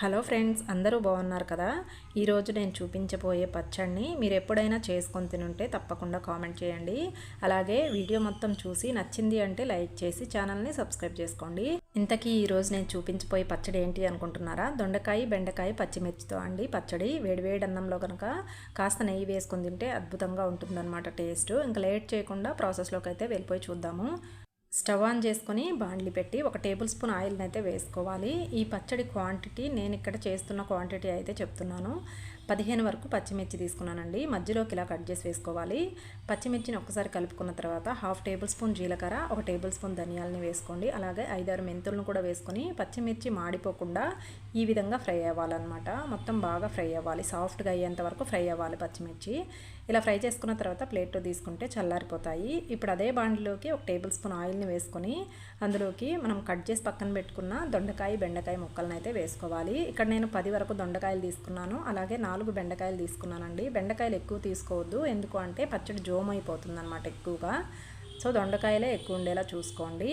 Hello friends అందరూ బాగున్నారు కదా? ఈరోజు నేను చూపించబోయే పచ్చడిని మీరు ఎప్పుడైనా చేసుకొని తినుంటే తప్పకుండా కామెంట్ చేయండి. అలాగే వీడియో మొత్తం చూసి నచ్చింది అంటే లైక్ చేసి ఛానల్ని సబ్స్క్రైబ్ చేసుకోండి. ఇంతకీ ఈరోజు నేను చూపించబోయే పచ్చడి ఏంటి అనుకుంటున్నారా? దొండకాయ బెండకాయ పచ్చిమిర్చితో అండి పచ్చడి. వేడివేడి అన్నంలో కనుక కాస్త నెయ్యి వేసుకుని తింటే అద్భుతంగా ఉంటుందన్నమాట టేస్ట్. ఇంకా లేట్ చేయకుండా ప్రాసెస్లోకి అయితే వెళ్ళిపోయి చూద్దాము. స్టవ్ ఆన్ చేసుకొని బాండ్లి పెట్టి ఒక టేబుల్ స్పూన్ ఆయిల్ని అయితే వేసుకోవాలి. ఈ పచ్చడి క్వాంటిటీ నేను ఇక్కడ చేస్తున్న క్వాంటిటీ అయితే చెప్తున్నాను. పదిహేను వరకు పచ్చిమిర్చి తీసుకున్నానండి. మధ్యలోకి ఇలా కట్ చేసి వేసుకోవాలి. పచ్చిమిర్చిని ఒకసారి కలుపుకున్న తర్వాత హాఫ్ టేబుల్ స్పూన్ జీలకర్ర ఒక టేబుల్ స్పూన్ ధనియాలని వేసుకోండి. అలాగే ఐదారు మెంతులను కూడా వేసుకొని పచ్చిమిర్చి మాడిపోకుండా ఈ విధంగా ఫ్రై అవ్వాలన్నమాట. మొత్తం బాగా ఫ్రై అవ్వాలి. సాఫ్ట్గా అయ్యేంత వరకు ఫ్రై అవ్వాలి పచ్చిమిర్చి. ఇలా ఫ్రై చేసుకున్న తర్వాత ప్లేట్లో తీసుకుంటే చల్లారిపోతాయి. ఇప్పుడు అదే బాండిలోకి ఒక టేబుల్ స్పూన్ ఆయిల్ని వేసుకొని అందులోకి మనం కట్ చేసి పక్కన పెట్టుకున్న దొండకాయ బెండకాయ ముక్కలను అయితే వేసుకోవాలి. ఇక్కడ నేను పది వరకు దొండకాయలు తీసుకున్నాను. అలాగే నా నాలుగు బెండకాయలు తీసుకున్నానండి. బెండకాయలు ఎక్కువ తీసుకోవద్దు. ఎందుకు అంటే పచ్చడి జోమ్ అయిపోతుంది అనమాట ఎక్కువగా. సో దొండకాయలే ఎక్కువ ఉండేలా చూసుకోండి.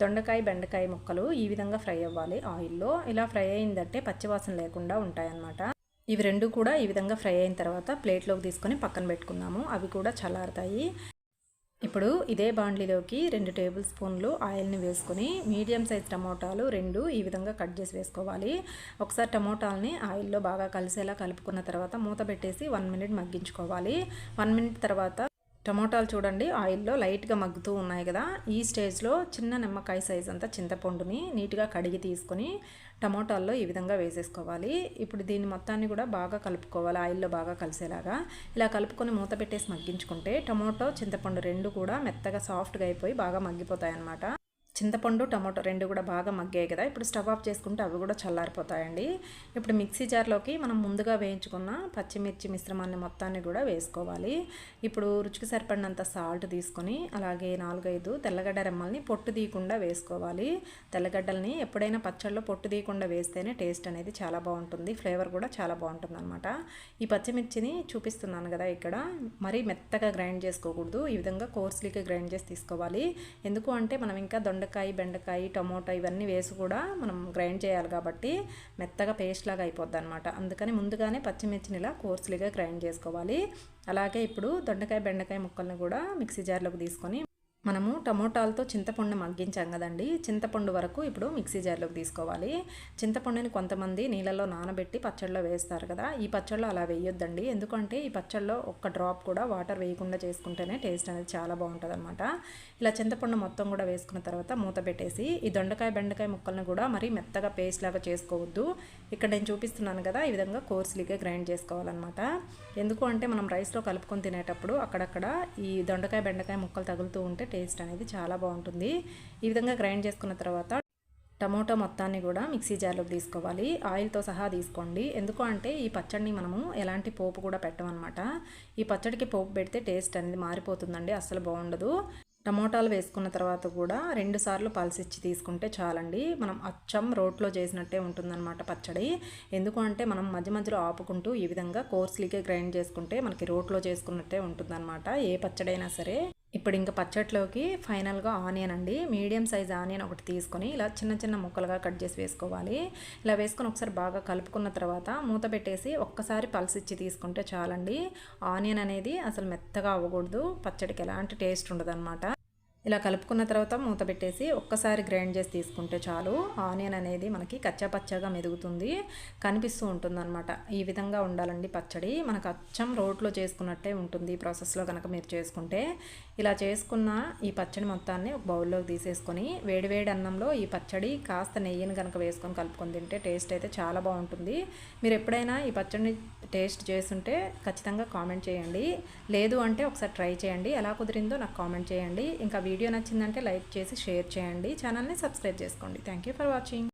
దొండకాయ బెండకాయ ముక్కలు ఈ విధంగా ఫ్రై అవ్వాలి ఆయిల్లో. ఇలా ఫ్రై అయిందంటే పచ్చివాసన లేకుండా ఉంటాయన్నమాట. ఇవి రెండు కూడా ఈ విధంగా ఫ్రై అయిన తర్వాత ప్లేట్లోకి తీసుకొని పక్కన పెట్టుకుందాము. అవి కూడా చల్లారుతాయి. ఇప్పుడు ఇదే బాండ్లీలోకి రెండు టేబుల్ స్పూన్లు ఆయిల్ని వేసుకొని మీడియం సైజ్ టమోటాలు రెండు ఈ విధంగా కట్ చేసి వేసుకోవాలి. ఒకసారి టమోటాలని ఆయిల్లో బాగా కలిసేలా కలుపుకున్న తర్వాత మూత పెట్టేసి వన్ మినిట్ మగ్గించుకోవాలి. వన్ మినిట్ తర్వాత టమోటాలు చూడండి ఆయిల్లో లైట్గా మగ్గుతూ ఉన్నాయి కదా. ఈ స్టేజ్లో చిన్న నిమ్మకాయ సైజ్ అంతా చింతపండుని నీట్గా కడిగి తీసుకొని టమోటాల్లో ఈ విధంగా వేసేసుకోవాలి. ఇప్పుడు దీన్ని మొత్తాన్ని కూడా బాగా కలుపుకోవాలి ఆయిల్లో బాగా కలిసేలాగా. ఇలా కలుపుకొని మూత పెట్టేసి మగ్గించుకుంటే టమోటో చింతపండు రెండు కూడా మెత్తగా సాఫ్ట్గా అయిపోయి బాగా మగ్గిపోతాయి అన్నమాట చింతపండు టమాటో రెండు కూడా బాగా మగ్గాయి కదా. ఇప్పుడు స్టవ్ ఆఫ్ చేసుకుంటే అవి కూడా చల్లారిపోతాయండి. ఇప్పుడు మిక్సీ జార్లోకి మనం ముందుగా వేయించుకున్న పచ్చిమిర్చి మిశ్రమాన్ని మొత్తాన్ని కూడా వేసుకోవాలి. ఇప్పుడు రుచికి సరిపడినంత సాల్ట్ తీసుకొని అలాగే నాలుగైదు తెల్లగడ్డ రెమ్మల్ని పొట్టు తీయకుండా వేసుకోవాలి. తెల్లగడ్డల్ని ఎప్పుడైనా పచ్చళ్ళలో పొట్టు తీయకుండా వేస్తేనే టేస్ట్ అనేది చాలా బాగుంటుంది. ఫ్లేవర్ కూడా చాలా బాగుంటుంది అనమాట ఈ పచ్చిమిర్చిని చూపిస్తున్నాను కదా ఇక్కడ. మరీ మెత్తగా గ్రైండ్ చేసుకోకూడదు. ఈ విధంగా కోర్స్లీగా గ్రైండ్ చేసి తీసుకోవాలి. ఎందుకు అంటే మనం ఇంకా దొండ దొండకాయ బెండకాయ టమోటా ఇవన్నీ వేసి కూడా మనం గ్రైండ్ చేయాలి కాబట్టి మెత్తగా పేస్ట్ లాగా అయిపోద్ది అనమాట అందుకని ముందుగానే పచ్చిమిర్చిని ఇలా కోర్సులుగా గ్రైండ్ చేసుకోవాలి. అలాగే ఇప్పుడు దొండకాయ బెండకాయ ముక్కల్ని కూడా మిక్సీ జార్లోకి తీసుకొని మనము టమోటాలతో చింతపండు మగ్గించాం కదండి. చింతపండు వరకు ఇప్పుడు మిక్సీ జార్లోకి తీసుకోవాలి. చింతపండుని కొంతమంది నీళ్ళలో నానబెట్టి పచ్చళ్ళలో వేస్తారు కదా. ఈ పచ్చళ్ళలో అలా వేయొద్దండి. ఎందుకంటే ఈ పచ్చళ్ళలో ఒక్క డ్రాప్ కూడా వాటర్ వేయకుండా చేసుకుంటేనే టేస్ట్ అనేది చాలా బాగుంటుంది అనమాట ఇలా చింతపండు మొత్తం కూడా వేసుకున్న తర్వాత మూత పెట్టేసి ఈ దొండకాయ బెండకాయ ముక్కలను కూడా మరీ మెత్తగా పేస్ట్ లాగా చేసుకోవద్దు. ఇక్కడ నేను చూపిస్తున్నాను కదా ఈ విధంగా కోర్స్లీగా గ్రైండ్ చేసుకోవాలన్నమాట. ఎందుకు అంటే మనం రైస్లో కలుపుకొని తినేటప్పుడు అక్కడక్కడ ఈ దొండకాయ బెండకాయ ముక్కలు తగులుతూ ఉంటే టేస్ట్ అనేది చాలా బాగుంటుంది. ఈ విధంగా గ్రైండ్ చేసుకున్న తర్వాత టమోటో మొత్తాన్ని కూడా మిక్సీ జార్లోకి తీసుకోవాలి. ఆయిల్తో సహా తీసుకోండి. ఎందుకు అంటే ఈ పచ్చడిని మనము ఎలాంటి పోపు కూడా పెట్టమన్నమాట ఈ పచ్చడికి పోపు పెడితే టేస్ట్ అనేది మారిపోతుందండి. అస్సలు బాగుండదు. టమోటాలు వేసుకున్న తర్వాత కూడా రెండు సార్లు పల్సిచ్చి తీసుకుంటే చాలండి. మనం అచ్చం రోట్లో చేసినట్టే ఉంటుందన్నమాట పచ్చడి. ఎందుకు అంటే మనం మధ్య మధ్యలో ఆపుకుంటూ ఈ విధంగా కోర్స్లీకే గ్రైండ్ చేసుకుంటే మనకి రోట్లో చేసుకున్నట్టే ఉంటుందన్నమాట. ఏ పచ్చడైనా సరే. ఇప్పుడు ఇంకా పచ్చట్లోకి ఫైనల్గా ఆనియన్ అండి. మీడియం సైజ్ ఆనియన్ ఒకటి తీసుకొని ఇలా చిన్న చిన్న ముక్కలుగా కట్ చేసి వేసుకోవాలి. ఇలా వేసుకొని ఒకసారి బాగా కలుపుకున్న తర్వాత మూత పెట్టేసి ఒక్కసారి పల్సిచ్చి తీసుకుంటే చాలండి. ఆనియన్ అనేది అసలు మెత్తగా అవ్వకూడదు. పచ్చడికి ఎలాంటి టేస్ట్ ఉండదు ఇలా కలుపుకున్న తర్వాత మూత పెట్టేసి ఒక్కసారి గ్రైండ్ చేసి తీసుకుంటే చాలు. ఆనియన్ అనేది మనకి కచ్చాపచ్చగా మెదుగుతుంది కనిపిస్తూ ఉంటుందన్నమాట. ఈ విధంగా ఉండాలండి పచ్చడి. మనకు అచ్చం రోట్లో చేసుకున్నట్టే ఉంటుంది ఈ ప్రాసెస్లో కనుక మీరు చేసుకుంటే. ఇలా చేసుకున్న ఈ పచ్చడి మొత్తాన్ని ఒక బౌల్లోకి తీసేసుకొని వేడివేడి అన్నంలో ఈ పచ్చడి కాస్త నెయ్యిని కనుక వేసుకొని కలుపుకొని తింటే టేస్ట్ అయితే చాలా బాగుంటుంది. మీరు ఎప్పుడైనా ఈ పచ్చడిని టేస్ట్ చేస్తుంటే ఖచ్చితంగా కామెంట్ చేయండి. లేదు అంటే ఒకసారి ట్రై చేయండి. ఎలా కుదిరిందో నాకు కామెంట్ చేయండి. ఇంకా వీడియో నచ్చిందంటే లైక్ చేసి షేర్ చేయండి. ఛానల్ని సబ్స్క్రైబ్ చేసుకోండి. Thank you for watching